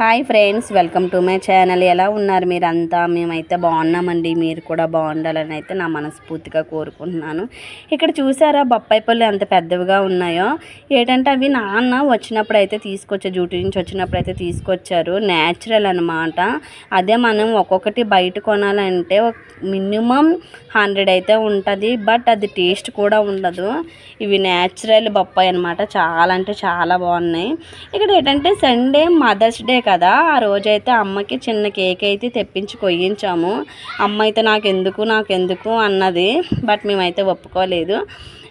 Hi friends welcome to my channel. ఎలా ఉన్నారు మీరంతా? మేమైతే బాగున్నామండి. మీరు కూడా బాగుండాలని అయితే నా మనస్ఫూర్తిగా కోరుకుంటున్నాను. ఇక్కడ చూసారా బొప్పాయి పళ్ళు ఎంత పెద్దవిగా ఉన్నాయో? ఏంటంటే అవి నాన్న వచ్చినప్పుడు అయితే తీసుకొచ్చారు. డ్యూటీ నుంచి వచ్చినప్పుడు అయితే తీసుకొచ్చారు. న్యాచురల్ అనమాట అదే మనం ఒక్కొక్కటి బయట కొనాలంటే మినిమం హండ్రెడ్ అయితే ఉంటుంది. బట్ అది టేస్ట్ కూడా ఉండదు. ఇవి న్యాచురల్ బొప్పాయి అనమాట చాలా అంటే చాలా బాగున్నాయి. ఇక్కడ ఏంటంటే సండే మదర్స్ డే కదా ఆ రోజైతే అమ్మకి చిన్న కేక్ అయితే తెప్పించి కొయ్యించాము. అమ్మ అయితే నాకెందుకు నాకెందుకు అన్నది బట్ మేమైతే ఒప్పుకోలేదు.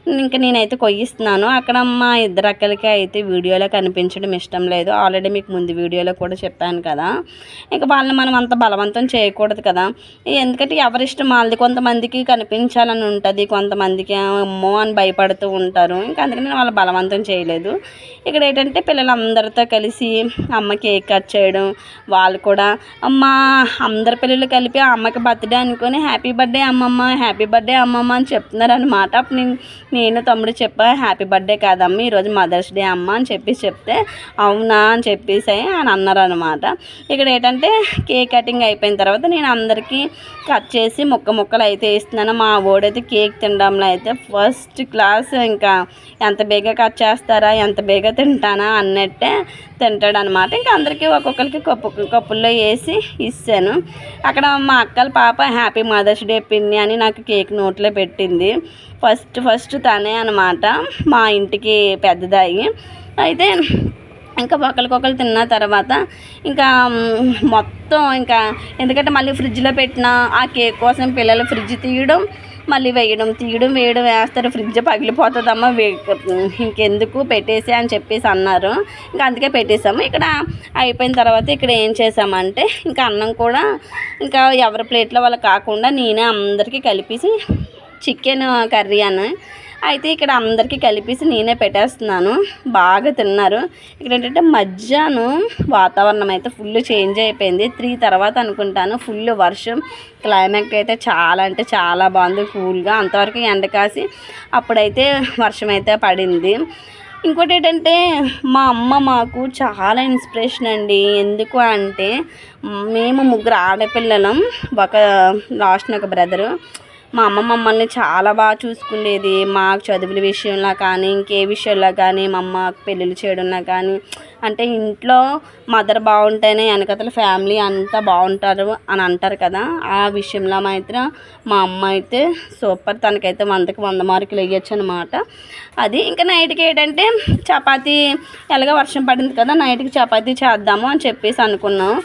ఇంకా నేనైతే కొయ్యిస్తున్నాను. అక్కడ మా ఇద్దరు అక్కలకి అయితే వీడియోలో కనిపించడం ఇష్టం లేదు. ఆల్రెడీ మీకు ముందు వీడియోలో కూడా చెప్పాను కదా. ఇంకా వాళ్ళని మనం అంత బలవంతం చేయకూడదు కదా. ఎందుకంటే ఎవరిష్టం వాళ్ళది. కొంతమందికి కనిపించాలని ఉంటుంది. కొంతమందికి అమ్మో అని భయపడుతూ ఉంటారు. ఇంకా అందుకని నేను వాళ్ళు బలవంతం చేయలేదు. ఇక్కడ ఏంటంటే పిల్లలందరితో కలిసి అమ్మ కేక్ కట్ చేయడం వాళ్ళు కూడా అమ్మ అందరి పిల్లలు కలిపి అమ్మకి బర్త్డే అనుకొని హ్యాపీ బర్త్డే అమ్మమ్మ హ్యాపీ బర్త్డే అమ్మమ్మ అని చెప్తున్నారు అనమాట అప్పుడు నేను నేను తమ్ముడు చెప్పా హ్యాపీ బర్త్డే కాదమ్మ ఈరోజు మదర్స్ డే అమ్మ అని చెప్పేసి చెప్తే అవునా అని చెప్పేసి అని అన్నారు అనమాట ఇక్కడ ఏంటంటే కేక్ కటింగ్ అయిపోయిన తర్వాత నేను అందరికీ కట్ చేసి ముక్క ముక్కలు అయితే వేస్తున్నాను. మా ఓడైతే కేక్ తినడంలో అయితే ఫస్ట్ క్లాస్ ఇంకా ఎంత బేగా కట్ చేస్తారా ఎంత బేగా తింటానా అన్నట్టే తింటాడు అనమాట ఇంకా అందరికీ ఒక్కొక్కరికి కప్పు కప్పుల్లో వేసి ఇస్తాను అక్కడ మా అక్కల పాప హ్యాపీ మదర్స్ డే పిన్ని అని నాకు కేక్ నోట్లో పెట్టింది. ఫస్ట్ ఫస్ట్ తనే అనమాట మా ఇంటికి పెద్దదాయి. అయితే ఇంకా ఒకరికొకరు తిన్న తర్వాత ఇంకా మొత్తం ఇంకా ఎందుకంటే మళ్ళీ ఫ్రిడ్జ్లో పెట్టిన ఆ కేక్ కోసం పిల్లలు ఫ్రిడ్జ్ తీయడం మళ్ళీ వేయడం తీయడం వేయడం వేస్తారు. ఫ్రిడ్జ్ పగిలిపోతుందమ్మా ఇంకెందుకు పెట్టేసి అని చెప్పేసి అన్నారు. ఇంకా అందుకే పెట్టేసాము ఇక్కడ అయిపోయిన తర్వాత ఇక్కడ ఏం చేసామంటే ఇంకా అన్నం కూడా ఇంకా ఎవరి ప్లేట్లో వాళ్ళు కాకుండా నేనే అందరికీ కలిపేసి చికెన్ కర్రీ అని అయితే ఇక్కడ అందరికీ కలిపేసి నేనే పెట్టేస్తున్నాను. బాగా తిన్నారు. ఇక్కడ ఏంటంటే మధ్యాహ్నం వాతావరణం అయితే ఫుల్ చేంజ్ అయిపోయింది. త్రీ తర్వాత అనుకుంటాను. ఫుల్ వర్షం. క్లైమేట్ అయితే చాలా అంటే చాలా బాగుంది. కూల్గా అంతవరకు ఎండ కాసి అప్పుడైతే వర్షం అయితే పడింది. ఇంకోటి ఏంటంటే మా అమ్మ మాకు చాలా ఇన్స్పిరేషన్ అండి. ఎందుకు అంటే మేము ముగ్గురు ఆడపిల్లలం. ఒక లాస్ట్ ఒక బ్రదరు మా అమ్మ మమ్మల్ని చాలా బాగా చూసుకునేది మాకు చదువుల విషయంలో కానీ ఇంకే విషయంలో కానీ మా అమ్మ పెళ్ళిళ్ళు చేయడంలో కానీ. అంటే ఇంట్లో మదర్ బాగుంటేనే వెనకతల ఫ్యామిలీ అంతా బాగుంటారు అని అంటారు కదా. ఆ విషయంలో మాత్రం మా అమ్మ అయితే సూపర్. తనకైతే వందకి వంద మార్కులు వేయచ్చు అనమాట అది ఇంకా నైట్కి ఏంటంటే చపాతీ ఎలాగ వర్షం పడింది కదా నైట్కి చపాతీ చేద్దాము అని చెప్పేసి అనుకున్నాం.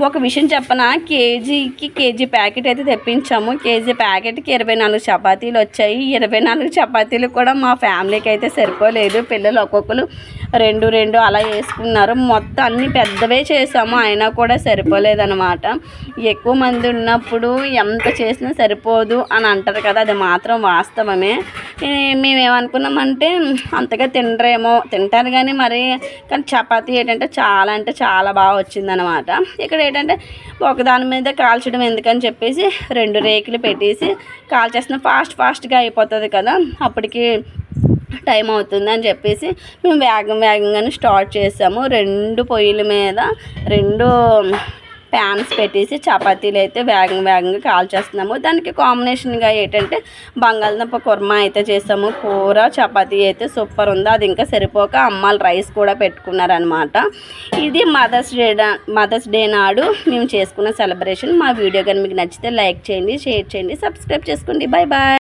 ఒక విషయం చెప్పనా? కేజీకి కేజీ ప్యాకెట్ అయితే తెప్పించాము. కేజీ ప్యాకెట్కి ఇరవై నాలుగు చపాతీలు వచ్చాయి. ఇరవై నాలుగు చపాతీలు కూడా మా ఫ్యామిలీకి అయితే సరిపోలేదు. పిల్లలు ఒక్కొక్కరు రెండు రెండు అలా వేసుకున్నారు. మొత్తం అన్ని పెద్దవే చేసాము. అయినా కూడా సరిపోలేదన్నమాట. ఎక్కువ మంది ఉన్నప్పుడు ఎంత చేసినా సరిపోదు అని అంటారు కదా అది మాత్రం వాస్తవమే. మేమేమనుకున్నామంటే అంతగా తినరేమో తింటారు కానీ మరి కానీ చపాతీ ఏంటంటే చాలా అంటే చాలా బాగా వచ్చిందనమాట ఇక్కడ ఏంటంటే ఒకదాని మీద కాల్చడం ఎందుకని చెప్పేసి రెండు రేకులు పెట్టేసి కాల్చేస్తున్న ఫాస్ట్ ఫాస్ట్గా అయిపోతుంది కదా అప్పటికి టైం అవుతుంది అని చెప్పేసి మేము వేగం వేగంగానే స్టార్ట్ చేసాము. రెండు పొయ్యిల మీద రెండు ప్యాన్స్ పెట్టేసి చపాతీలు అయితే వేగం వేగంగా కాల్చేస్తున్నాము. దానికి కాంబినేషన్గా ఏంటంటే బంగాళదుంప కుర్మా అయితే చేసాము. కూర చపాతీ అయితే సూపర్ ఉంది. అది ఇంకా సరిపోక అమ్మాలు రైస్ కూడా పెట్టుకున్నారనమాట ఇది మదర్స్ డే మదర్స్ డే నాడు మేము చేసుకున్న సెలబ్రేషన్. మా వీడియో కానీ మీకు నచ్చితే లైక్ చేయండి షేర్ చేయండి సబ్స్క్రైబ్ చేసుకోండి. Bye bye